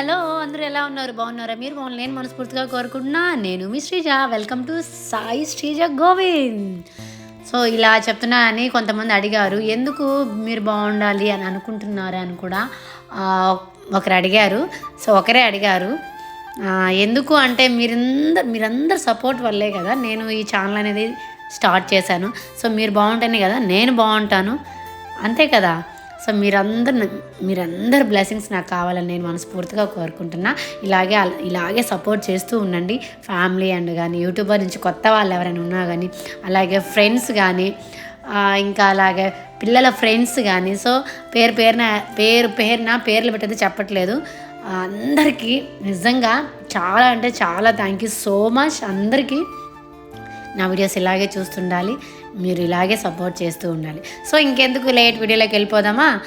Hello అందరూ ఎలా ఉన్నారు? బాగున్నారా? మీరు బాగున్నారు? నేను మనస్ఫూర్తిగా కోరుకుంటున్నా. నేను మీ Sreeja. Welcome to Sai Sreeja Govind. So ఇలా చెప్తున్నా అని కొంతమంది అడిగారు. ఎందుకు మీరు బాగుండాలి అని అనుకుంటున్నారు అని కూడా ఒకరు అడిగారు. సో ఒకరే అడిగారు. ఎందుకు అంటే మీరందరు మీరందరు సపోర్ట్ వల్లే కదా నేను ఈ ఛానల్ అనేది స్టార్ట్ చేశాను. సో మీరు బాగుంటేనే కదా నేను బాగుంటాను. అంతే కదా? సో మీరందరు మీరందరు బ్లెస్సింగ్స్ నాకు కావాలని నేను మనస్ఫూర్తిగా కోరుకుంటున్నా. ఇలాగే ఇలాగే సపోర్ట్ చేస్తూ ఉండండి. ఫ్యామిలీ అండ్ కానీ యూట్యూబర్ నుంచి కొత్త వాళ్ళు ఎవరైనా ఉన్నా కానీ అలాగే ఫ్రెండ్స్ కానీ ఇంకా అలాగే పిల్లల ఫ్రెండ్స్ కానీ సో పేరు పేరున పేరు పేరున పేర్లు పెట్టేది చెప్పట్లేదు. అందరికీ నిజంగా చాలా అంటే చాలా థ్యాంక్ యూ సో మచ్ అందరికీ నా వీడియోస్ ఇలాగే చూస్తుండాలి. మీరు ఇలాగే సపోర్ట్ చేస్తూ ఉండాలి. సో ఇంకెందుకు లేట్ వీడియోలోకి వెళ్ళిపోదామా?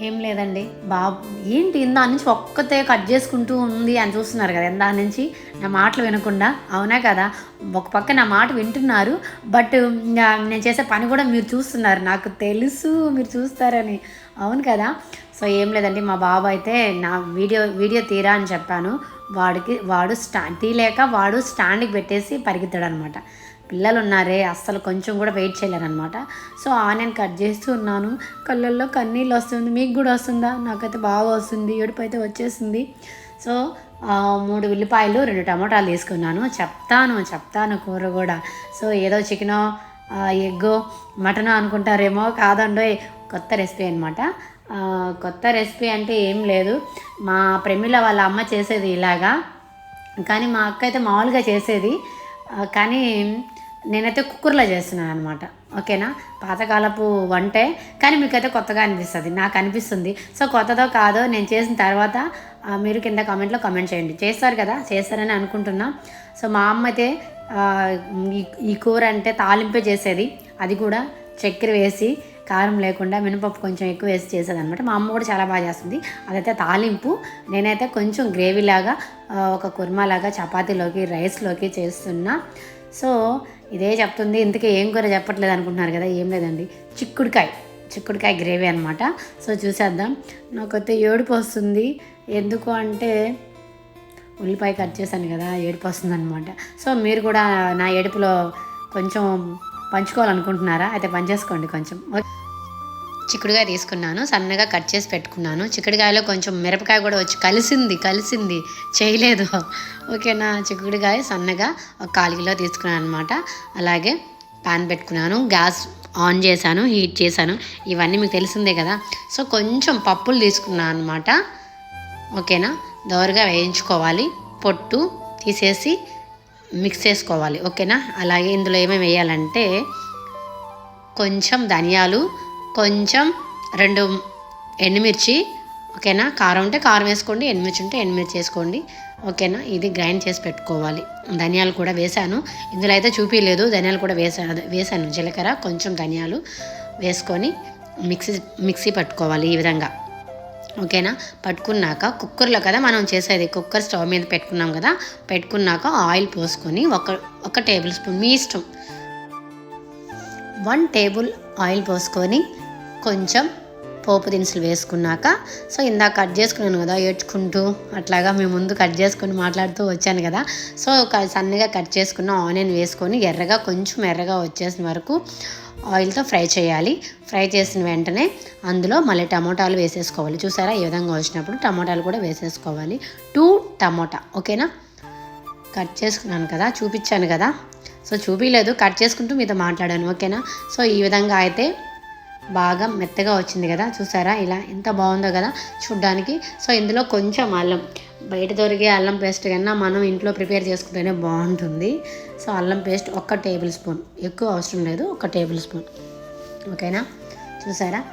ఏం లేదండి. బాబు ఏంటి ఇందా నుంచి ఒక్కతే కట్ చేసుకుంటూ ఉంది అని చూస్తున్నారు కదా ఇందా నుంచి? నా మాటలు వినకుండా. అవునా కదా? ఒక పక్క నా మాట వింటున్నారు బట్ నేను చేసే పని కూడా మీరు చూస్తున్నారు. నాకు తెలుసు మీరు చూస్తారని. అవును కదా? సో ఏం లేదండి. మా బాబు అయితే నా వీడియో వీడియో తీరా అని చెప్పాను. వాడికి వాడు స్టా తీలేక వాడు స్టాండ్కి పెట్టేసి పరిగెత్తాడు అనమాట పిల్లలు ఉన్నారే అస్సలు కొంచెం కూడా వెయిట్ చేయలేరనమాట సో ఆనియన్ కట్ చేస్తూ ఉన్నాను. కళ్ళల్లో కన్నీళ్ళు వస్తుంది మీకు కూడా వస్తుందా? నాకైతే బాగా వస్తుంది ఏడుపు అయితే వచ్చేసింది. సో మూడు ఉల్లిపాయలు రెండు టమాటాలు తీసుకున్నాను. చెప్తాను చెప్తాను కూర కూడా. సో ఏదో చికెనో ఎగ్గో మటనో అనుకుంటారేమో కాదండో కొత్త రెసిపీ అనమాట కొత్త రెసిపీ అంటే ఏం లేదు. మా ప్రమిళ వాళ్ళ అమ్మ చేసేది ఇలాగా. కానీ మా అక్క అయితే మామూలుగా చేసేది. కానీ నేనైతే కుక్కర్లో చేస్తున్నాను అనమాట ఓకేనా? పాతకాలపు వంటే కానీ మీకైతే కొత్తగా అనిపిస్తుంది. నాకు అనిపిస్తుంది. సో కొత్తదో కాదో నేను చేసిన తర్వాత మీరు కింద కామెంట్లో కామెంట్ చేయండి. చేస్తారు కదా? చేస్తారని అనుకుంటున్నా. సో మా అమ్మ అయితే ఈ- ఈ కూర అంటే తాలింపే చేసేది. అది కూడా చక్కెర వేసి కారం లేకుండా మినపప్పు కొంచెం ఎక్కువ వేసి చేసేది అనమాట మా అమ్మ కూడా చాలా బాగా చేస్తుంది. అదైతే తాలింపు. నేనైతే కొంచెం గ్రేవీలాగా ఆ, ఒక కుర్మాలాగా చపాతీలోకి రైస్లోకి చేస్తున్నా. సో ఇదే చెప్తుంది. ఇంతకీ ఏం కూర చెప్పట్లేదు అనుకుంటున్నారు కదా ఏం లేదండి. చిక్కుడుకాయ చిక్కుడుకాయ గ్రేవీ అనమాట సో చూసేద్దాం. నాకైతే ఏడుపు వస్తుంది. ఎందుకు అంటే ఉల్లిపాయ కట్ చేశాను కదా ఏడుపు వస్తుంది అనమాట సో మీరు కూడా నా ఏడుపులో కొంచెం పంచుకోవాలనుకుంటున్నారా? అయితే పంచేసుకోండి కొంచెం. చిక్కుడుకాయ తీసుకున్నాను సన్నగా కట్ చేసి పెట్టుకున్నాను. చిక్కుడుకాయలో కొంచెం మిరపకాయ కూడా వచ్చి కలిసింది కలిసింది. చేయలేదు. ఓకేనా? చిక్కుడుకాయ సన్నగా ఒక కాలు కిలో తీసుకున్నాను అనమాట అలాగే పాన్ పెట్టుకున్నాను గ్యాస్ ఆన్ చేశాను హీట్ చేశాను. ఇవన్నీ మీకు తెలిసిందే కదా. సో కొంచెం పప్పులు తీసుకున్నాను అనమాట ఓకేనా? దోరగా వేయించుకోవాలి. పొట్టు తీసేసి మిక్స్ చేసుకోవాలి. ఓకేనా? అలాగే ఇందులో ఏమేమి వేయాలంటే కొంచెం ధనియాలు కొంచెం రెండు ఎండుమిర్చి ఓకేనా? కారం ఉంటే కారం వేసుకోండి ఎండుమిర్చి ఉంటే ఎండుమిర్చి వేసుకోండి. ఓకేనా? ఇది గ్రైండ్ చేసి పెట్టుకోవాలి. ధనియాలు కూడా వేశాను ఇందులో అయితే చూపించలేదు ధనియాలు కూడా వేసాను. వేశాను జీలకర్ర కొంచెం ధనియాలు వేసుకొని మిక్సీ మిక్సీ పట్టుకోవాలి ఈ విధంగా. ఓకేనా? పట్టుకున్నాక కుక్కర్లో కదా మనం చేసేది? కుక్కర్ స్టవ్ మీద పెట్టుకున్నాం కదా? పెట్టుకున్నాక ఆయిల్ పోసుకొని ఒక ఒక టేబుల్ స్పూన్ మీ ఇష్టం. వన్ టేబుల్ ఆయిల్ పోసుకొని కొంచెం పోపు దినుసులు వేసుకున్నాక సో ఇందాక కట్ చేసుకున్నాను కదా ఏడ్చుకుంటూ అట్లాగా మేము ముందు కట్ చేసుకుని మాట్లాడుతూ వచ్చాను కదా. సో క- సన్నగా కట్ చేసుకున్న ఆనియన్ వేసుకొని ఎర్రగా కొంచెం ఎర్రగా వచ్చేసిన వరకు ఆయిల్తో ఫ్రై చేయాలి. ఫ్రై చేసిన వెంటనే అందులో మళ్ళీ టమోటాలు వేసేసుకోవాలి. చూసారా? ఈ విధంగా వచ్చినప్పుడు టమోటాలు కూడా వేసేసుకోవాలి. టూ టమోటా ఓకేనా? కట్ చేసుకున్నాను కదా చూపించాను కదా. సో చూపించలేదు కట్ చేసుకుంటూ మీతో మాట్లాడాను ఓకేనా? సో ఈ విధంగా అయితే బాగా మెత్తగా వచ్చింది కదా చూసారా? ఇలా ఎంత బాగుందో కదా చూడ్డానికి. సో ఇందులో కొంచెం అల్లం బయట దొరికే అల్లం పేస్ట్ కన్నా మనం ఇంట్లో ప్రిపేర్ చేసుకుంటేనే బాగుంటుంది. సో అల్లం పేస్ట్ ఒక్క టేబుల్ స్పూన్ ఎక్కువ అవసరం లేదు ఒక టేబుల్ స్పూన్. ఓకేనా? చూసారా?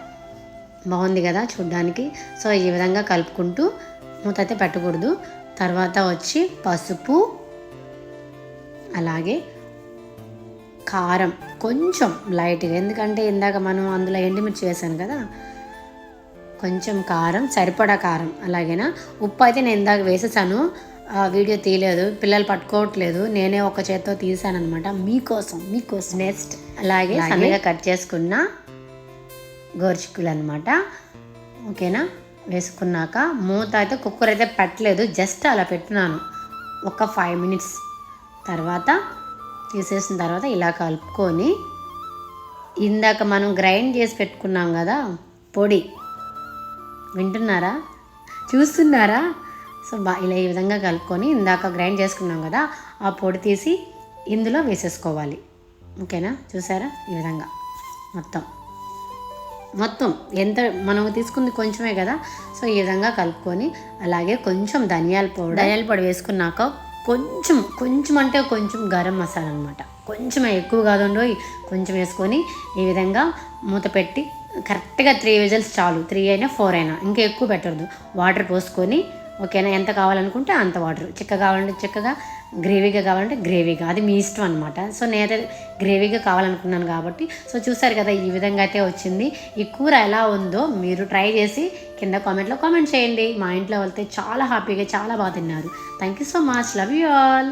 బాగుంది కదా చూడ్డానికి. సో ఈ విధంగా కలుపుకుంటూ మూత అయితే పెట్టకూడదు. తర్వాత వచ్చి పసుపు అలాగే కారం కొంచెం లైట్గా. ఎందుకంటే ఇందాక మనం అందులో ఎండుమిర్చి వేసాను కదా కొంచెం కారం సరిపడా కారం అలాగేనా? ఉప్పు అయితే నేను ఇందాక వేసేసాను. ఆ వీడియో తీయలేదు పిల్లలు పట్టుకోవట్లేదు. నేనే ఒక చేత్తో తీసాను అనమాట మీకోసం మీకోసం. నెక్స్ట్. అలాగే సన్నగా కట్ చేసుకున్న గోరుచిక్కులు అనమాట ఓకేనా? వేసుకున్నాక మూత అయితే కుక్కర్ అయితే పెట్టలేదు. జస్ట్ అలా పెట్టినాను ఒక ఫైవ్ మినిట్స్ తర్వాత తీసేసిన తర్వాత ఇలా కలుపుకొని ఇందాక మనం గ్రైండ్ చేసి పెట్టుకున్నాం కదా పొడి. వింటున్నారా? చూస్తున్నారా? సో బా ఇలా ఈ విధంగా కలుపుకొని ఇందాక గ్రైండ్ చేసుకున్నాం కదా ఆ పొడి తీసి ఇందులో వేసేసుకోవాలి. ఓకేనా? చూసారా? ఈ విధంగా. మొత్తం. మొత్తం. ఎంత మనం తీసుకుంది కొంచెమే కదా. సో ఈ విధంగా కలుపుకొని అలాగే కొంచెం ధనియాల పొడి ధనియాల పొడి వేసుకున్నాక కొంచెం కొంచెం అంటే కొంచెం గరం మసాలా అనమాట కొంచెం ఎక్కువ కాదండో కొంచెం వేసుకొని ఈ విధంగా మూత పెట్టి కరెక్ట్గా త్రీ విజల్స్ చాలు. త్రీ అయినా ఫోర్ అయినా. ఇంకా ఎక్కువ పెట్టద్దు. వాటర్ పోసుకొని ఓకేనా ఎంత కావాలనుకుంటే అంత వాటర్. చిక్క కావాలంటే చిక్కగా గ్రేవీగా కావాలంటే గ్రేవీగా అది మీ ఇష్టం అనమాట సో నేనైతే గ్రేవీగా కావాలనుకున్నాను కాబట్టి సో చూసారు కదా ఈ విధంగా అయితే వచ్చింది. ఈ కూర ఎలా ఉందో మీరు ట్రై చేసి కింద కామెంట్లో కామెంట్ చేయండి. మా ఇంట్లో వెళ్తే చాలా హ్యాపీగా చాలా బాగా తిన్నారు. Thank you so much love you all